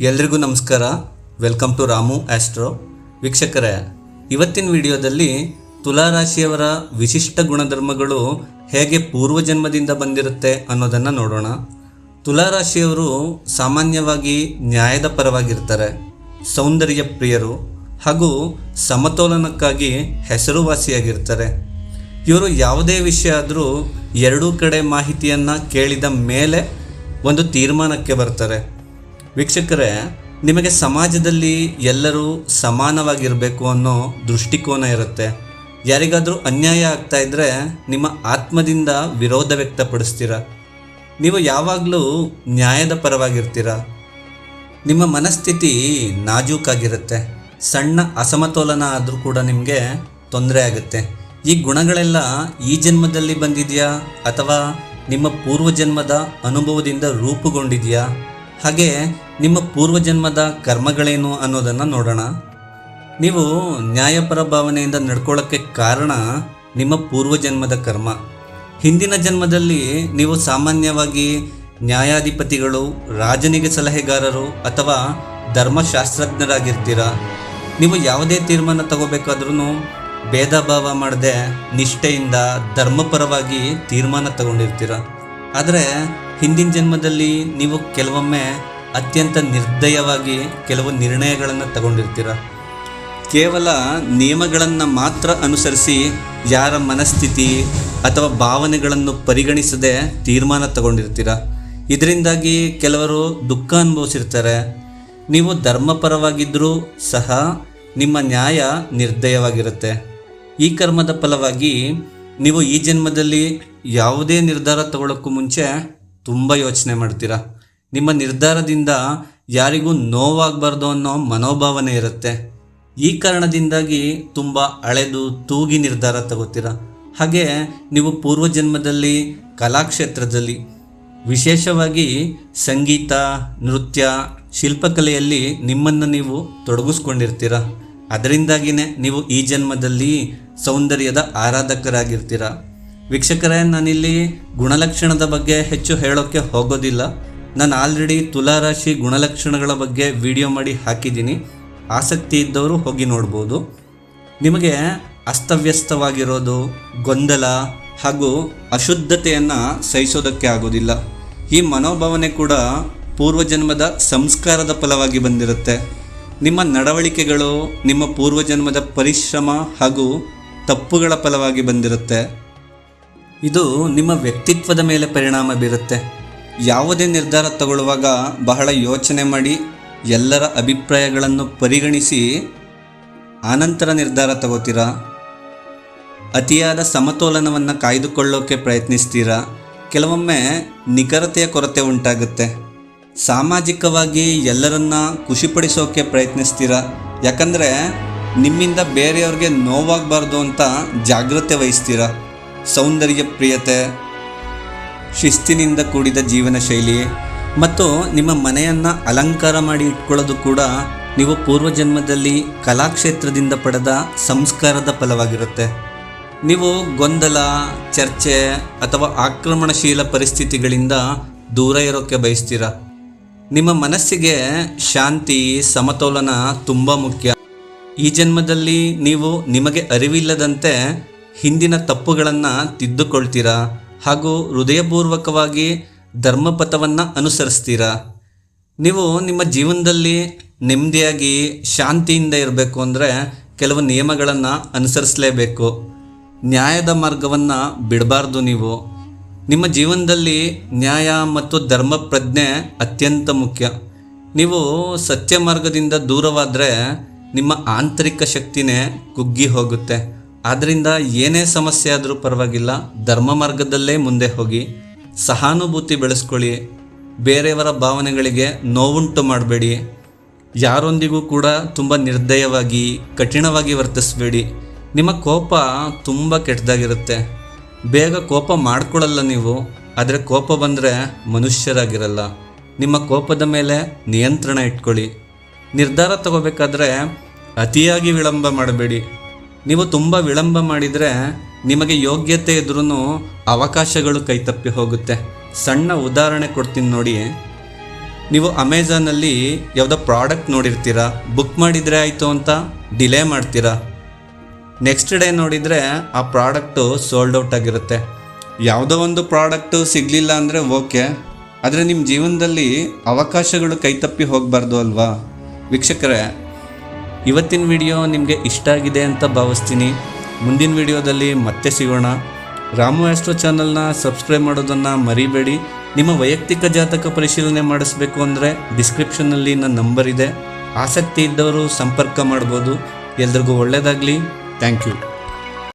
ಎಲ್ರಿಗೂ ನಮಸ್ಕಾರ. Welcome to Ramu astro ವೀಕ್ಷಕರೇ, ಇವತ್ತಿನ ವಿಡಿಯೋದಲ್ಲಿ ತುಲಾರಾಶಿಯವರ ವಿಶಿಷ್ಟ ಗುಣಧರ್ಮಗಳು ಹೇಗೆ ಪೂರ್ವಜನ್ಮದಿಂದ ಬಂದಿರುತ್ತೆ ಅನ್ನೋದನ್ನು ನೋಡೋಣ. ತುಲಾರಾಶಿಯವರು ಸಾಮಾನ್ಯವಾಗಿ ನ್ಯಾಯದ ಪರವಾಗಿರ್ತಾರೆ. ಸೌಂದರ್ಯ ಪ್ರಿಯರು ಹಾಗೂ ಸಮತೋಲನಕ್ಕಾಗಿ ಹೆಸರುವಾಸಿಯಾಗಿರ್ತಾರೆ. ಇವರು ಯಾವುದೇ ವಿಷಯ ಆದರೂ ಎರಡೂ ಕಡೆ ಮಾಹಿತಿಯನ್ನು ಕೇಳಿದ ಮೇಲೆ ಒಂದು ತೀರ್ಮಾನಕ್ಕೆ ಬರ್ತಾರೆ. ವೀಕ್ಷಕರೇ, ನಿಮಗೆ ಸಮಾಜದಲ್ಲಿ ಎಲ್ಲರೂ ಸಮಾನವಾಗಿರಬೇಕು ಅನ್ನೋ ದೃಷ್ಟಿಕೋನ ಇರುತ್ತೆ. ಯಾರಿಗಾದರೂ ಅನ್ಯಾಯ ಆಗ್ತಾ ಇದ್ದರೆ ನಿಮ್ಮ ಆತ್ಮದಿಂದ ವಿರೋಧ ವ್ಯಕ್ತಪಡಿಸ್ತೀರ. ನೀವು ಯಾವಾಗಲೂ ನ್ಯಾಯದ ಪರವಾಗಿರ್ತೀರ. ನಿಮ್ಮ ಮನಸ್ಥಿತಿ ನಾಜೂಕಾಗಿರುತ್ತೆ. ಸಣ್ಣ ಅಸಮತೋಲನ ಆದರೂ ಕೂಡ ನಿಮಗೆ ತೊಂದರೆ ಆಗುತ್ತೆ. ಈ ಗುಣಗಳೆಲ್ಲ ಈ ಜನ್ಮದಲ್ಲಿ ಬಂದಿದೆಯಾ ಅಥವಾ ನಿಮ್ಮ ಪೂರ್ವಜನ್ಮದ ಅನುಭವದಿಂದ ರೂಪುಗೊಂಡಿದೆಯಾ? ಹಾಗೆ ನಿಮ್ಮ ಪೂರ್ವಜನ್ಮದ ಕರ್ಮಗಳೇನು ಅನ್ನೋದನ್ನು ನೋಡೋಣ. ನೀವು ನ್ಯಾಯಪರ ಭಾವನೆಯಿಂದ ನಡ್ಕೊಳ್ಳೋಕ್ಕೆ ಕಾರಣ ನಿಮ್ಮ ಪೂರ್ವಜನ್ಮದ ಕರ್ಮ. ಹಿಂದಿನ ಜನ್ಮದಲ್ಲಿ ನೀವು ಸಾಮಾನ್ಯವಾಗಿ ನ್ಯಾಯಾಧಿಪತಿಗಳು, ರಾಜನಿಗೆ ಸಲಹೆಗಾರರು ಅಥವಾ ಧರ್ಮಶಾಸ್ತ್ರಜ್ಞರಾಗಿರ್ತೀರ? ನೀವು ಯಾವುದೇ ತೀರ್ಮಾನ ತಗೋಬೇಕಾದ್ರೂ ಭೇದ ಭಾವ ಮಾಡದೆ ನಿಷ್ಠೆಯಿಂದ ಧರ್ಮಪರವಾಗಿ ತೀರ್ಮಾನ ತಗೊಂಡಿರ್ತೀರ? ಆದರೆ ಹಿಂದಿನ ಜನ್ಮದಲ್ಲಿ ನೀವು ಕೆಲವೊಮ್ಮೆ ಅತ್ಯಂತ ನಿರ್ದಯವಾಗಿ ಕೆಲವು ನಿರ್ಣಯಗಳನ್ನು ತಗೊಂಡಿರ್ತೀರ. ಕೇವಲ ನಿಯಮಗಳನ್ನು ಮಾತ್ರ ಅನುಸರಿಸಿ ಯಾರ ಮನಸ್ಥಿತಿ ಅಥವಾ ಭಾವನೆಗಳನ್ನು ಪರಿಗಣಿಸದೆ ತೀರ್ಮಾನ ತಗೊಂಡಿರ್ತೀರ. ಇದರಿಂದಾಗಿ ಕೆಲವರು ದುಃಖ ಅನುಭವಿಸಿರ್ತಾರೆ. ನೀವು ಧರ್ಮಪರವಾಗಿದ್ದರೂ ಸಹ ನಿಮ್ಮ ನ್ಯಾಯ ನಿರ್ದಯವಾಗಿರುತ್ತೆ. ಈ ಕರ್ಮದ ಫಲವಾಗಿ ನೀವು ಈ ಜನ್ಮದಲ್ಲಿ ಯಾವುದೇ ನಿರ್ಧಾರ ತಗೊಳ್ಳೋಕ್ಕೂ ಮುಂಚೆ ತುಂಬ ಯೋಚನೆ ಮಾಡ್ತೀರಾ? ನಿಮ್ಮ ನಿರ್ಧಾರದಿಂದ ಯಾರಿಗೂ ನೋವಾಗಬಾರ್ದು ಅನ್ನೋ ಮನೋಭಾವನೆ ಇರುತ್ತೆ. ಈ ಕಾರಣದಿಂದಾಗಿ ತುಂಬ ಅಳೆದು ತೂಗಿ ನಿರ್ಧಾರ ತಗೋತೀರ? ಹಾಗೆ ನೀವು ಪೂರ್ವಜನ್ಮದಲ್ಲಿ ಕಲಾಕ್ಷೇತ್ರದಲ್ಲಿ, ವಿಶೇಷವಾಗಿ ಸಂಗೀತ, ನೃತ್ಯ, ಶಿಲ್ಪಕಲೆಯಲ್ಲಿ ನಿಮ್ಮನ್ನು ನೀವು ತೊಡಗಿಸ್ಕೊಂಡಿರ್ತೀರ? ಅದರಿಂದಾಗಿಯೇ ನೀವು ಈ ಜನ್ಮದಲ್ಲಿ ಸೌಂದರ್ಯದ ಆರಾಧಕರಾಗಿರ್ತೀರ? ವೀಕ್ಷಕರೇ, ನಾನಿಲ್ಲಿ ಗುಣಲಕ್ಷಣದ ಬಗ್ಗೆ ಹೆಚ್ಚು ಹೇಳೋಕ್ಕೆ ಹೋಗೋದಿಲ್ಲ. ನಾನು ಆಲ್ರೆಡಿ ತುಲಾರಾಶಿ ಗುಣಲಕ್ಷಣಗಳ ಬಗ್ಗೆ ವಿಡಿಯೋ ಮಾಡಿ ಹಾಕಿದ್ದೀನಿ. ಆಸಕ್ತಿ ಇದ್ದವರು ಹೋಗಿ ನೋಡ್ಬೋದು. ನಿಮಗೆ ಅಸ್ತವ್ಯಸ್ತವಾಗಿರೋದು, ಗೊಂದಲ ಹಾಗೂ ಅಶುದ್ಧತೆಯನ್ನು ಸಹಿಸೋದಕ್ಕೆ ಆಗೋದಿಲ್ಲ. ಈ ಮನೋಭಾವನೆ ಕೂಡ ಪೂರ್ವಜನ್ಮದ ಸಂಸ್ಕಾರದ ಫಲವಾಗಿ ಬಂದಿರುತ್ತೆ. ನಿಮ್ಮ ನಡವಳಿಕೆಗಳು, ನಿಮ್ಮ ಪೂರ್ವಜನ್ಮದ ಪರಿಶ್ರಮ ಹಾಗೂ ತಪ್ಪುಗಳ ಫಲವಾಗಿ ಬಂದಿರುತ್ತೆ. ಇದು ನಿಮ್ಮ ವ್ಯಕ್ತಿತ್ವದ ಮೇಲೆ ಪರಿಣಾಮ ಬೀರುತ್ತೆ. ಯಾವುದೇ ನಿರ್ಧಾರ ತಗೊಳ್ಳುವಾಗ ಬಹಳ ಯೋಚನೆ ಮಾಡಿ ಎಲ್ಲರ ಅಭಿಪ್ರಾಯಗಳನ್ನು ಪರಿಗಣಿಸಿ ಆನಂತರ ನಿರ್ಧಾರ ತಗೋತೀರಾ? ಅತಿಯಾದ ಸಮತೋಲನವನ್ನು ಕಾಯ್ದುಕೊಳ್ಳೋಕೆ ಪ್ರಯತ್ನಿಸ್ತೀರಾ? ಕೆಲವೊಮ್ಮೆ ನಿಖರತೆಯ ಕೊರತೆ ಉಂಟಾಗುತ್ತೆ. ಸಾಮಾಜಿಕವಾಗಿ ಎಲ್ಲರನ್ನ ಖುಷಿಪಡಿಸೋಕೆ ಪ್ರಯತ್ನಿಸ್ತೀರಾ? ಯಾಕಂದರೆ ನಿಮ್ಮಿಂದ ಬೇರೆಯವ್ರಿಗೆ ನೋವಾಗಬಾರ್ದು ಅಂತ ಜಾಗ್ರತೆ ವಹಿಸ್ತೀರಾ? ಸೌಂದರ್ಯ ಪ್ರಿಯತೆ, ಶಿಸ್ತಿನಿಂದ ಕೂಡಿದ ಜೀವನ ಶೈಲಿ ಮತ್ತು ನಿಮ್ಮ ಮನೆಯನ್ನು ಅಲಂಕಾರ ಮಾಡಿ ಇಟ್ಕೊಳ್ಳೋದು ಕೂಡ ನೀವು ಪೂರ್ವಜನ್ಮದಲ್ಲಿ ಕಲಾಕ್ಷೇತ್ರದಿಂದ ಪಡೆದ ಸಂಸ್ಕಾರದ ಫಲವಾಗಿರುತ್ತೆ. ನೀವು ಗೊಂದಲ, ಚರ್ಚೆ ಅಥವಾ ಆಕ್ರಮಣಶೀಲ ಪರಿಸ್ಥಿತಿಗಳಿಂದ ದೂರ ಇರೋಕ್ಕೆ ಬಯಸ್ತೀರ. ನಿಮ್ಮ ಮನಸ್ಸಿಗೆ ಶಾಂತಿ, ಸಮತೋಲನ ತುಂಬ ಮುಖ್ಯ. ಈ ಜನ್ಮದಲ್ಲಿ ನೀವು ನಿಮಗೆ ಅರಿವಿಲ್ಲದಂತೆ ಹಿಂದಿನ ತಪ್ಪುಗಳನ್ನು ತಿದ್ದುಕೊಳ್ತೀರಾ ಹಾಗೂ ಹೃದಯಪೂರ್ವಕವಾಗಿ ಧರ್ಮಪಥವನ್ನು ಅನುಸರಿಸ್ತೀರಾ? ನೀವು ನಿಮ್ಮ ಜೀವನದಲ್ಲಿ ನೆಮ್ಮದಿಯಾಗಿ, ಶಾಂತಿಯಿಂದ ಇರಬೇಕು ಅಂದರೆ ಕೆಲವು ನಿಯಮಗಳನ್ನು ಅನುಸರಿಸಲೇಬೇಕು. ನ್ಯಾಯದ ಮಾರ್ಗವನ್ನು ಬಿಡಬಾರ್ದು ನೀವು. ನಿಮ್ಮ ಜೀವನದಲ್ಲಿ ನ್ಯಾಯ ಮತ್ತು ಧರ್ಮ ಪ್ರಜ್ಞೆ ಅತ್ಯಂತ ಮುಖ್ಯ. ನೀವು ಸತ್ಯ ಮಾರ್ಗದಿಂದ ದೂರವಾದರೆ ನಿಮ್ಮ ಆಂತರಿಕ ಶಕ್ತಿನೇ ಕುಗ್ಗಿ ಹೋಗುತ್ತೆ. ಆದ್ದರಿಂದ ಏನೇ ಸಮಸ್ಯೆ ಆದರೂ ಪರವಾಗಿಲ್ಲ, ಧರ್ಮ ಮಾರ್ಗದಲ್ಲೇ ಮುಂದೆ ಹೋಗಿ, ಸಹಾನುಭೂತಿ ಬೆಳೆಸ್ಕೊಳ್ಳಿ, ಬೇರೆಯವರ ಭಾವನೆಗಳಿಗೆ ನೋವುಂಟು ಮಾಡಬೇಡಿ, ಯಾರೊಂದಿಗೂ ಕೂಡ ತುಂಬ ನಿರ್ದಯವಾಗಿ, ಕಠಿಣವಾಗಿ ವರ್ತಿಸಬೇಡಿ. ನಿಮ್ಮ ಕೋಪ ತುಂಬ ಕೆಟ್ಟದಾಗಿರುತ್ತೆ. ಬೇಗ ಕೋಪ ಮಾಡ್ಕೊಳ್ಳಲ್ಲ ನೀವು, ಆದರೆ ಕೋಪ ಬಂದರೆ ಮನುಷ್ಯರಾಗಿರಲ್ಲ. ನಿಮ್ಮ ಕೋಪದ ಮೇಲೆ ನಿಯಂತ್ರಣ ಇಟ್ಕೊಳ್ಳಿ. ನಿರ್ಧಾರ ತಗೋಬೇಕಾದ್ರೆ ಅತಿಯಾಗಿ ವಿಳಂಬ ಮಾಡಬೇಡಿ. ನೀವು ತುಂಬ ವಿಳಂಬ ಮಾಡಿದರೆ ನಿಮಗೆ ಯೋಗ್ಯತೆ ಇದ್ರೂ ಅವಕಾಶಗಳು ಕೈತಪ್ಪಿ ಹೋಗುತ್ತೆ. ಸಣ್ಣ ಉದಾಹರಣೆ ಕೊಡ್ತೀನಿ ನೋಡಿ. ನೀವು ಅಮೆಝಾನಲ್ಲಿ ಯಾವುದೋ ಪ್ರಾಡಕ್ಟ್ ನೋಡಿರ್ತೀರಾ? ಬುಕ್ ಮಾಡಿದರೆ ಆಯಿತು ಅಂತ? ಡಿಲೇ ಮಾಡ್ತೀರಾ? ನೆಕ್ಸ್ಟ್ ಡೇ ನೋಡಿದರೆ ಆ ಪ್ರಾಡಕ್ಟು ಸೋಲ್ಡ್ ಔಟ್ ಆಗಿರುತ್ತೆ. ಯಾವುದೋ ಒಂದು ಪ್ರಾಡಕ್ಟು ಸಿಗಲಿಲ್ಲ ಅಂದರೆ ಓಕೆ. ಆದರೆ ನಿಮ್ಮ ಜೀವನದಲ್ಲಿ ಅವಕಾಶಗಳು ಕೈತಪ್ಪಿ ಹೋಗಬಾರ್ದು ಅಲ್ವಾ? ವೀಕ್ಷಕರೇ ಇವತ್ತಿನ ವಿಡಿಯೋ ನಿಮಗೆ ಇಷ್ಟ ಆಗಿದೆ ಅಂತ ಭಾವಿಸ್ತೀನಿ. ಮುಂದಿನ ವಿಡಿಯೋದಲ್ಲಿ ಮತ್ತೆ ಸಿಗೋಣ. ರಾಮು ಆಸ್ಟ್ರೋ ಚಾನಲ್ನ ಸಬ್ಸ್ಕ್ರೈಬ್ ಮಾಡೋದನ್ನು ಮರಿಬೇಡಿ. ನಿಮ್ಮ ವೈಯಕ್ತಿಕ ಜಾತಕ ಪರಿಶೀಲನೆ ಮಾಡಿಸ್ಬೇಕು ಅಂದರೆ ಡಿಸ್ಕ್ರಿಪ್ಷನ್ನಲ್ಲಿ ನನ್ನ ನಂಬರ್ ಇದೆ. ಆಸಕ್ತಿ ಇದ್ದವರು ಸಂಪರ್ಕ ಮಾಡ್ಬೋದು. ಎಲ್ರಿಗೂ ಒಳ್ಳೆಯದಾಗಲಿ ಥ್ಯಾಂಕ್ ಯು.